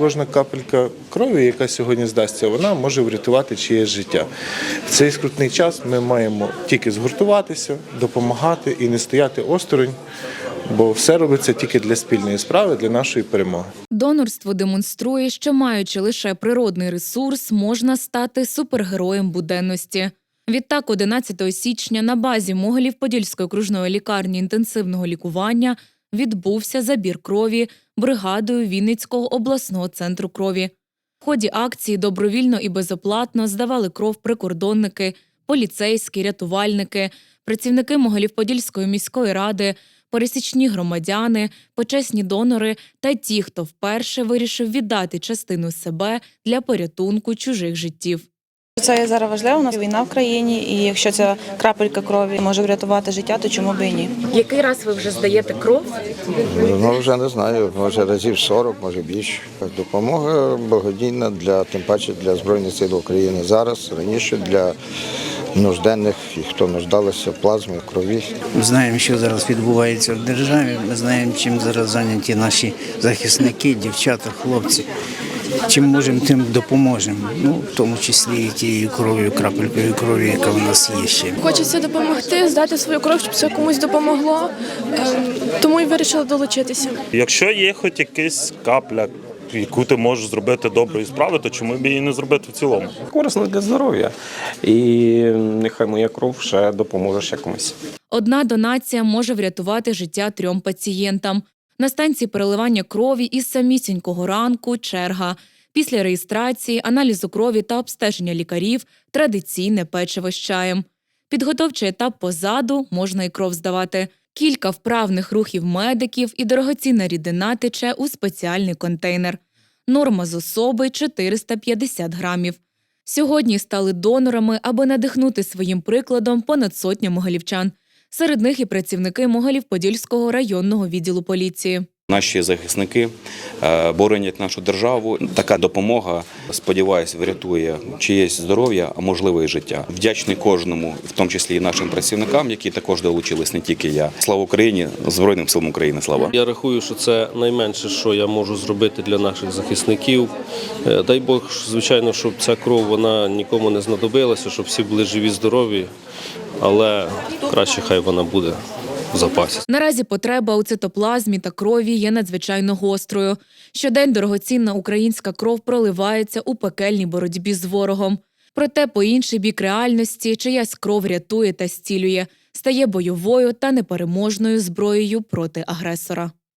кожна капелька крові, яка сьогодні здасться, вона може врятувати чиєсь життя. В цей скрутний час ми маємо тільки згуртуватися, допомагати і не стояти осторонь, бо все робиться тільки для спільної справи, для нашої перемоги. Донорство демонструє, що маючи лише природний ресурс, можна стати супергероєм буденності. Відтак, 11 січня на базі Могилів-Подільської окружної лікарні інтенсивного лікування відбувся забір крові бригадою Вінницького обласного центру крові. В ході акції добровільно і безоплатно здавали кров прикордонники, поліцейські, рятувальники, працівники Могилів-Подільської міської ради, пересічні громадяни, почесні донори та ті, хто вперше вирішив віддати частину себе для порятунку чужих життів. Це є зараз важливо. У нас війна в країні, і якщо ця крапелька крові може врятувати життя, то чому б і ні? Який раз ви вже здаєте кров? Ну, вже не знаю, може разів 40, може більше. Допомога благодійна для тим паче для Збройних сил України зараз, раніше для нужденних і хто нуждалися в плазмі, в крові. Ми знаємо, що зараз відбувається в державі. Ми знаємо, чим зараз зайняті наші захисники, дівчата, хлопці. Чим можемо, тим допоможемо. Ну, в тому числі і тією кров'ю, крапелькою крові, яка в нас є ще. Хочеться допомогти, здати свою кров, щоб це комусь допомогло. Ем, Тому і вирішила долучитися. Якщо є хоч якась капля, яку ти можеш зробити доброї справи, то чому б її не зробити в цілому? корисно для здоров'я. І нехай моя кров ще допоможе ще комусь. Одна донація може врятувати життя трьом пацієнтам. На станції переливання крові із самісінького ранку черга. Після реєстрації, аналізу крові та обстеження лікарів традиційне печиво з чаєм. Підготовчий етап позаду можна і кров здавати. Кілька вправних рухів медиків і дорогоцінна рідина тече у спеціальний контейнер. Норма з особи 450 грамів. Сьогодні стали донорами, аби надихнути своїм прикладом понад сотню могилівчан. Серед них і працівники Могилів-Подільського районного відділу поліції. Наші захисники е, боронять нашу державу. Така допомога, сподіваюся, врятує чиєсь здоров'я, а можливо і життя. Вдячний кожному, в тому числі і нашим працівникам, які також долучились не тільки я. Слава Україні, Збройним силам України. Слава. Я рахую, що це найменше, що я можу зробити для наших захисників. Е, Дай Бог, звичайно, щоб ця кров вона нікому не знадобилася, щоб всі були живі, здорові, але краще хай вона буде в запасі. Наразі потреба у цитоплазмі та крові є надзвичайно гострою. Щодень дорогоцінна українська кров проливається у пекельній боротьбі з ворогом. Проте, по інший бік реальності, чиясь кров рятує та стілює, стає бойовою та непереможною зброєю проти агресора.